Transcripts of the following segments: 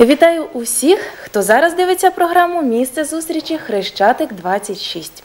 Вітаю усіх, хто зараз дивиться програму Місце зустрічі Хрещатик 26.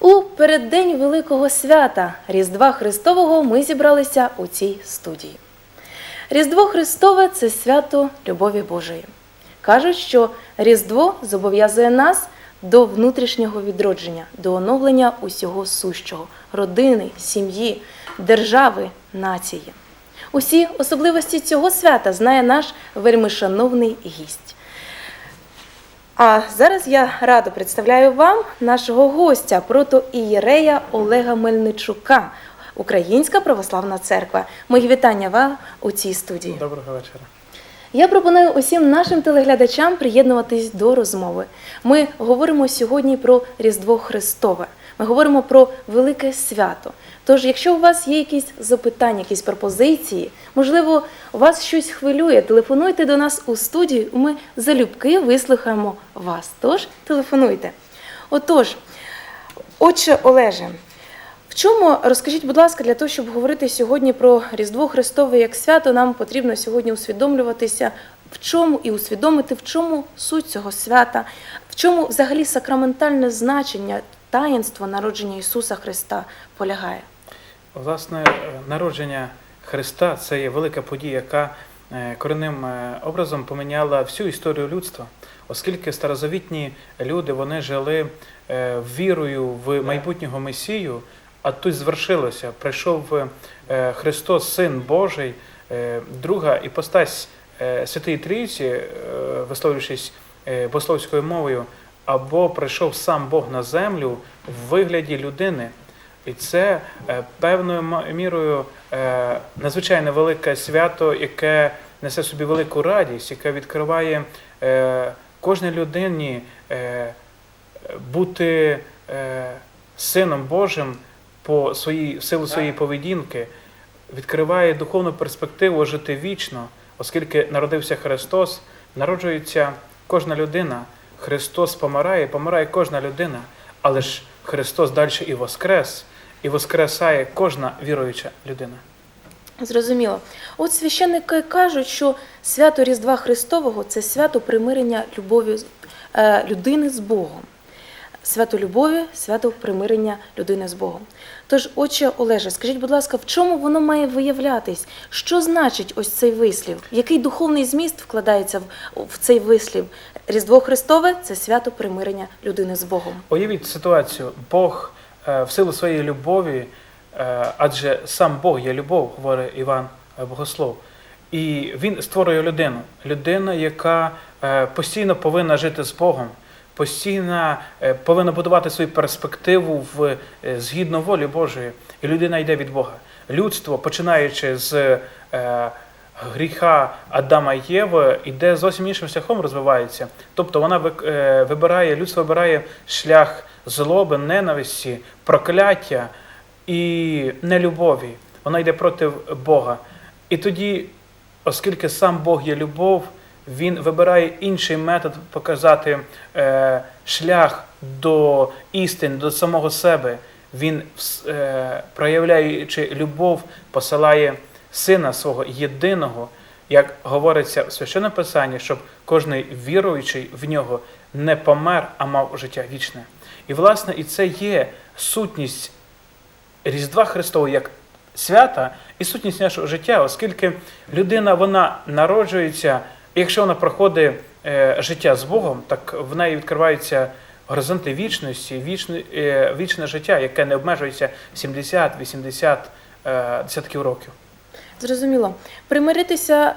У переддень Великого свята Різдва Христового ми зібралися у цій студії. Різдво Христове це свято любові Божої. Кажуть, що Різдво зобов'язує нас до внутрішнього відродження, до оновлення усього сущого родини, сім'ї, держави, нації. Усі особливості цього свята знає наш вельмишановний гість. А зараз я радо представляю вам нашого гостя, протоієрея Олега Мельничука, Українська православна церква. Мої вітання вам у цій студії. Доброго вечора. Я пропоную усім нашим телеглядачам приєднуватись до розмови. Ми говоримо сьогодні про Різдво Христове. Ми говоримо про велике свято. Тож, якщо у вас є якісь запитання, якісь пропозиції, можливо, вас щось хвилює, телефонуйте до нас у студію. Ми залюбки вислухаємо вас. Тож телефонуйте. Отож, отче Олеже, в чому розкажіть, будь ласка, для того, щоб говорити сьогодні про Різдво Христове як свято, нам потрібно сьогодні усвідомлюватися, в чому і усвідомити, в чому суть цього свята, в чому взагалі сакраментальне значення таїнства народження Ісуса Христа полягає. Власне, е, народження Христа це є велика подія, яка е, коренним е, образом поміняла всю історію людства, оскільки старозавітні люди вони жили вірою в майбутнього Месію, а тут звершилося. Прийшов Христос, Син Божий, друга іпостась Святої Трійці, висловлюючись богословською мовою, або прийшов сам Бог на землю в вигляді людини. І це е, певною мірою е, надзвичайно велике свято, яке несе собі велику радість, яке відкриває е, кожній людині бути сином Божим по своїй в силу своєї поведінки, відкриває духовну перспективу жити вічно, оскільки народився Христос, народжується кожна людина. Христос помирає, помирає кожна людина, але ж Христос далі і воскрес, і воскресає кожна віруюча людина. Зрозуміло. От священники кажуть, що свято Різдва Христового це свято примирення любові е, людини з Богом. Свято любові, свято примирення людини з Богом. Тож, отче Олеже, скажіть, будь ласка, в чому воно має виявлятись? Що значить ось цей вислів? Який духовний зміст вкладається в, цей вислів? Різдво Христове це свято примирення людини з Богом. Уявіть ситуацію, Бог е, в силу своєї любові, е, адже сам Бог є любов, говорить Іван Богослов. І він створює людину, людину, яка е, постійно повинна жити з Богом, постійно е, повинна будувати свою перспективу в е, згідно волі Божої. І людина йде від Бога. Людство, починаючи з е, гріха Адама і Єви, іде зовсім іншим шляхом розвивається. Тобто вона вибирає, людство вибирає шлях злоби, ненависті, прокляття і нелюбові. Вона йде проти Бога. І тоді, оскільки сам Бог є любов, він вибирає інший метод показати е, шлях до істини, до самого себе. Він, е, проявляючи любов, посилає сина свого єдиного, як говориться в священному писанні, щоб кожний віруючий в нього не помер, а мав життя вічне. І, власне, і це є сутність Різдва Христового як свята і сутність нашого життя, оскільки людина вона народжується, якщо вона проходить е, життя з Богом, так в неї відкриваються горизонти вічності, вічне, вічне життя, яке не обмежується 70, 80 е, десятків років. Зрозуміло. Примиритися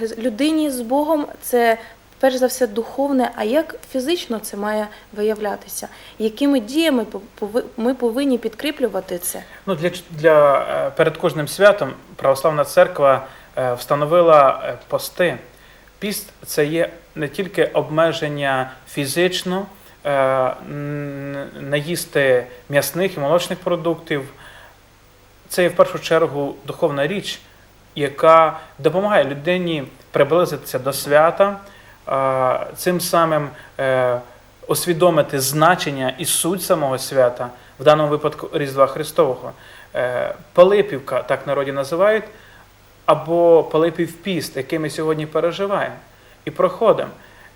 е, людині з Богом це перш за все духовне, а як фізично це має виявлятися? Якими діями ми повинні підкріплювати це? Ну, для, для, перед кожним святом православна церква встановила пости. Піст це є не тільки обмеження фізично, не їсти м'ясних і молочних продуктів. Це є в першу чергу духовна річ, яка допомагає людині приблизитися до свята, е, цим самим е, усвідомити значення і суть самого свята, в даному випадку Різдва Христового. Е, Пилипівка, так народі називають, або Пилипів піст, який ми сьогодні переживаємо. і проходимо.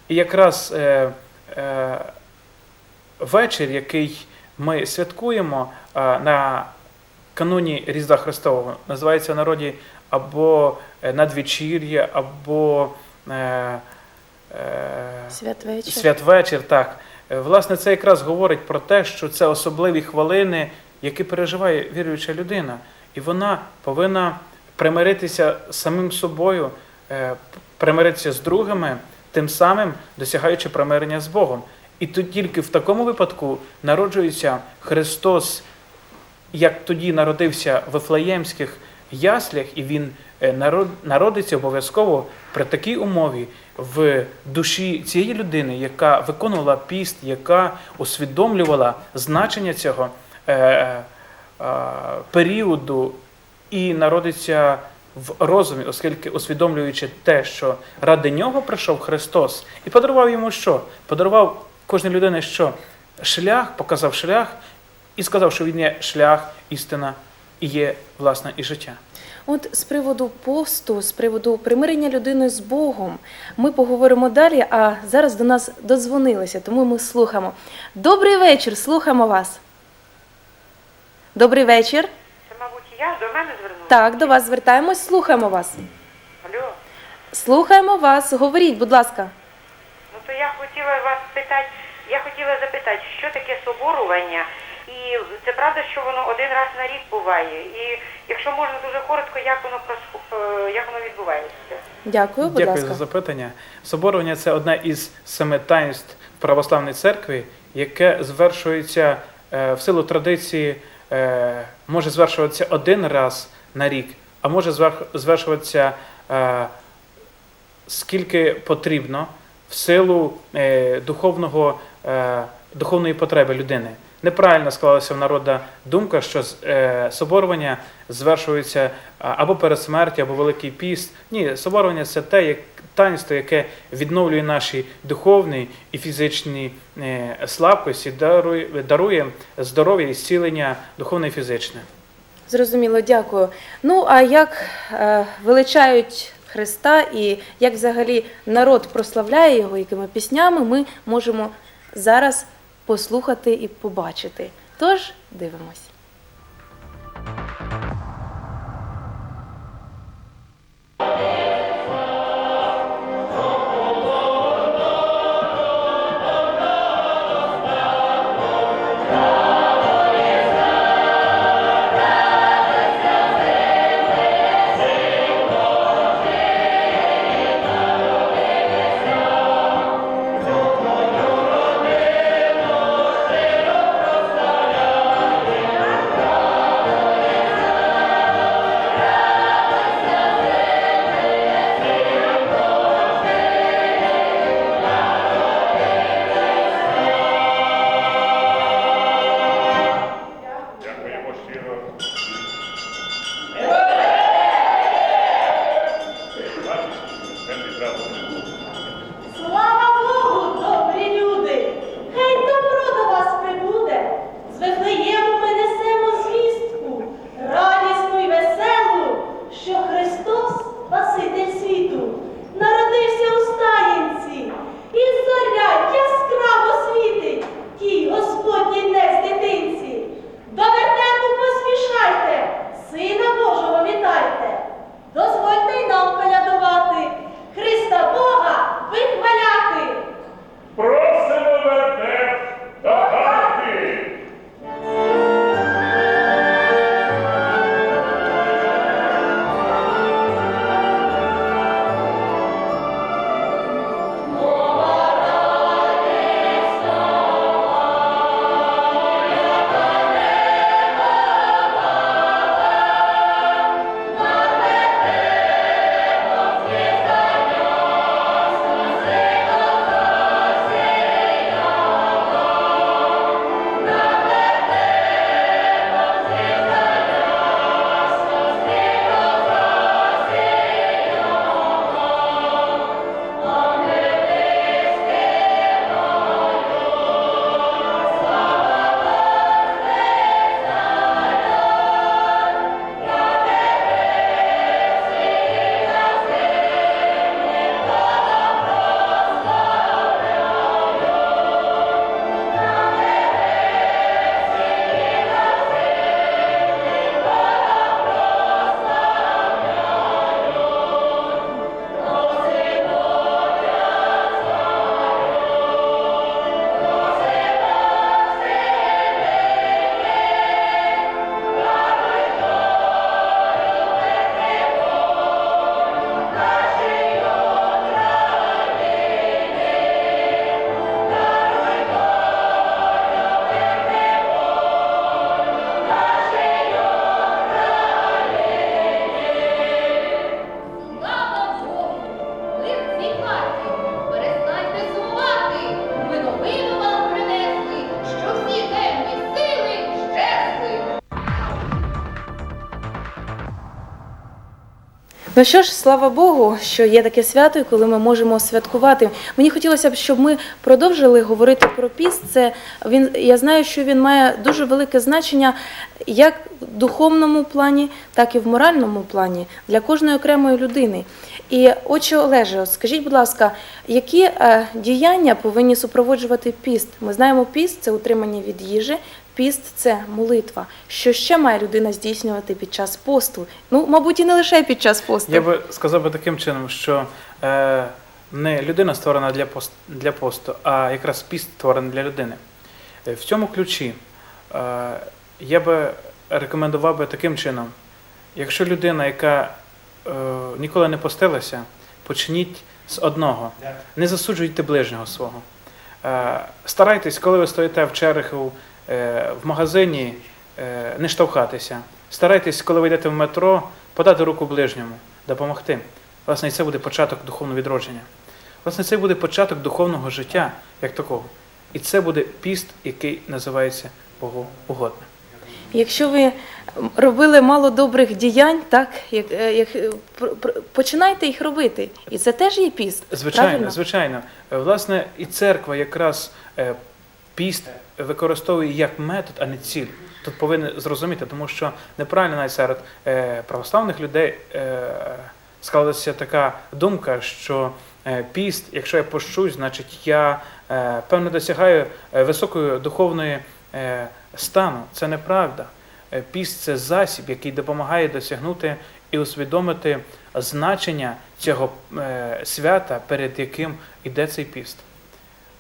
І якраз е, е, вечір, який ми святкуємо е, на кануні Різдва Христового, називається в народі або надвечір'я, або е, е, Святвечір. святвечір. Так. Власне, це якраз говорить про те, що це особливі хвилини, які переживає віруюча людина. І вона повинна примиритися з самим собою, е, примиритися з другими, тим самим досягаючи примирення з Богом. І тут тільки в такому випадку народжується Христос, як тоді народився в Вифлеємських яслях, і він е, народиться обов'язково при такій умові в душі цієї людини, яка виконувала піст, яка усвідомлювала значення цього е, періоду і народиться в розумі, оскільки усвідомлюючи те, що ради нього прийшов Христос, і подарував йому що? Подарував кожній людині що? Шлях, показав шлях і сказав, що він є шлях, істина і є власне і життя. От з приводу посту, з приводу примирення людини з Богом, ми поговоримо далі, а зараз до нас додзвонилися, тому ми слухаємо. Добрий вечір, слухаємо вас. Добрий вечір. Я до мене звернулася? Так, до вас звертаємось, слухаємо вас. Алло. Слухаємо вас, говоріть, будь ласка. Ну то я хотіла вас питати, я хотіла запитати, що таке соборування, і це правда, що воно один раз на рік буває. І якщо можна дуже коротко, як воно е, як воно відбувається? Дякую, будь Дякую ласка. за запитання. Соборування це одне із семи таїнств православної церкви, яке звершується е, в силу традиції, може звершуватися один раз на рік, а може звершуватися е, скільки потрібно в силу е, духовного, е, духовної потреби людини. Неправильно склалася в народа думка, що е, соборування звершується або перед смертю, або Великий піст. Ні, соборування це те таїнство, яке відновлює наші духовні і фізичні е, слабкості, дарує, здоров'я і зцілення духовне і фізичне. Зрозуміло, дякую. Ну а як е, величають Христа і як взагалі народ прославляє його, якими піснями, ми можемо зараз послухати і побачити. Тож дивимось. Ну що ж, слава Богу, що є таке свято, і коли ми можемо святкувати. Мені хотілося б, щоб ми продовжили говорити про піст. Це він я знаю, що він має дуже велике значення як в духовному плані, так і в моральному плані для кожної окремої людини. І отче Олеже, скажіть, будь ласка, які е, діяння повинні супроводжувати піст? Ми знаємо, піст це утримання від їжі. Піст це молитва. Що ще має людина здійснювати під час посту? Ну, мабуть, і не лише під час посту. Я би сказав би таким чином, що е, не людина створена для, пост, для посту, а якраз піст створений для людини. Е, В цьому ключі е, я би рекомендував би таким чином, якщо людина, яка е, ніколи не постилася, почніть з одного. Не засуджуйте ближнього свого. Е, старайтесь, коли ви стоїте в чергу в магазині, е, не штовхатися. Старайтесь, коли ви йдете в метро, подати руку ближньому, допомогти. Власне, і це буде початок духовного відродження. Власне, це буде початок духовного життя як такого. І це буде піст, який називається Богоугодним. Якщо ви робили мало добрих діянь, так як, е, як е, починайте їх робити, і це теж є піст. Звичайно, правильно? звичайно. Е, Власне, і церква якраз е, піст використовує як метод, а не ціль. Тут повинні зрозуміти, тому що неправильно навіть серед е, православних людей е, склалася така думка, що е, піст, якщо я пощусь, значить я певно досягаю високої духовної стану. Це неправда. Піст це засіб, який допомагає досягнути і усвідомити значення цього свята, перед яким іде цей піст.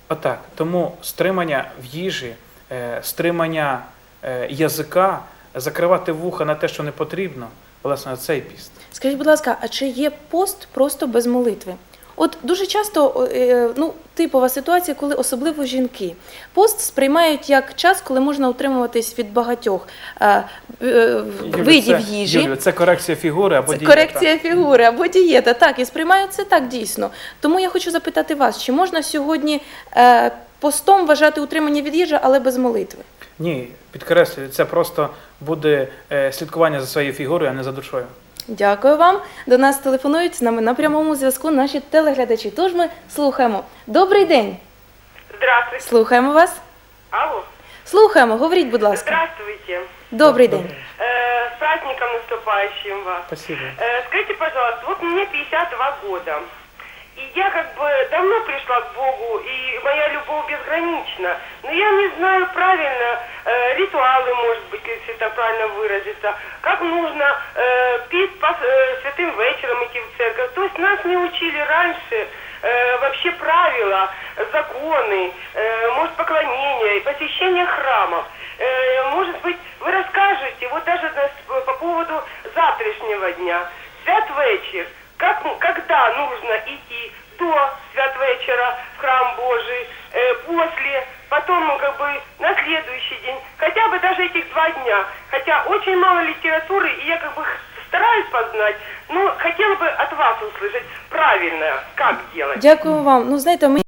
Отак. Тому стримання в їжі, е, стримання е, язика, закривати вуха на те, що не потрібно, власне, цей піст. Скажіть, будь ласка, а чи є пост просто без молитви? От дуже часто е, ну, типова ситуація, коли особливо жінки пост сприймають як час, коли можна утримуватись від багатьох е, е, видів це, їжі. Юлю, це корекція фігури або Це дієта. корекція фігури або дієта. Так, і сприймають це так дійсно. Тому я хочу запитати вас, чи можна сьогодні е, постом вважати утримання від їжі, але без молитви? Ні, підкреслюю, це просто буде е, слідкування за своєю фігурою, а не за душою. Дякую вам. До нас телефонують з нами на прямому зв'язку наші телеглядачі. Тож ми слухаємо. Добрий день. Здравствуйте. Слухаємо вас. Алло. Слухаємо, говоріть, будь ласка. Здравствуйте. Добрий день. Э, с праздником наступающим вас. Спасибо. Э, скажите, пожалуйста, вот мне 52 года. И я как бы давно пришла к Богу, и моя любовь безгранична. Но я не знаю правильно, э, ритуалы, может быть, если это правильно выразиться, как нужно э, пить по э, святым вечером идти в церковь. То есть нас не учили раньше э, вообще правила, законы, э, может, поклонения, посещение храмов. Э, может быть, вы расскажете, вот даже по поводу завтрашнего дня, святвечер, как, когда нужно идти до святвечера в храм Божий, э, после, потом, как бы, на следующий день, хотя бы даже этих два дня. Хотя очень мало литературы, и я как бы стараюсь познать, но хотела бы от вас услышать правильно, как делать. Дякую вам. Ну, знаєте, ми